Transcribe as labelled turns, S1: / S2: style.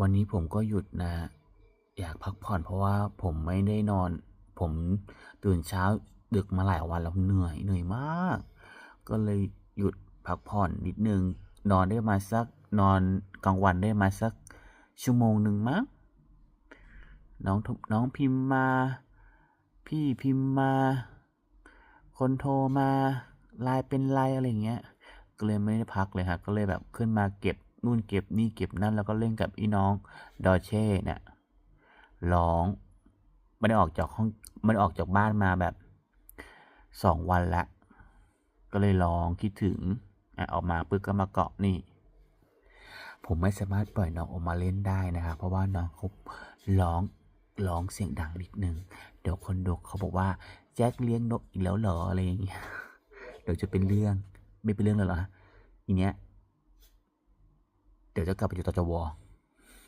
S1: วันนี้ผมก็หยุดนะอยากพักผ่อนเพราะว่าผมไม่ได้นอน ผมตื่นเช้าดึกมาหลายวันแล้วเหนื่อยเหนื่อยมาก ก็เลยหยุดพักผ่อนนิดนึง นอนได้มาสักนอนกลางวันได้มาสักชั่วโมงหนึ่งมั้งน้องน้องพิมพ์มา พี่พิมพ์มา คนโทรมาไลน์เป็นไลน์อะไรเงี้ย ก็เลยไม่ได้พักเลยครับก็เลยแบบขึ้นมาเก็บ นู่นเก็บนี่เก็บนั่นแล้วก็เล่นกับอีน้องดอเช่เนี่ยร้องไม่ได้ออกจากห้องไม่ได้ออกจากบ้านมาแบบสองวันละ ก็เลยร้องคิดถึงอะออกมาปึ๊บก็มาเกาะนี่ ผมไม่สามารถปล่อยน้องออกมาเล่นได้นะครับเพราะว่าน้องเขาร้องร้องเสียงดังนิดนึง เดี๋ยวคนดูเขาบอกว่าแจ็คเลี้ยงนกอีกแล้วเหรออะไรอย่างเงี้ย เดี๋ยวจะเป็นเรื่องไม่เป็นเรื่องเลยเหรอทีเนี้ย เดี๋ยวจะกลับไปอยู่ตจว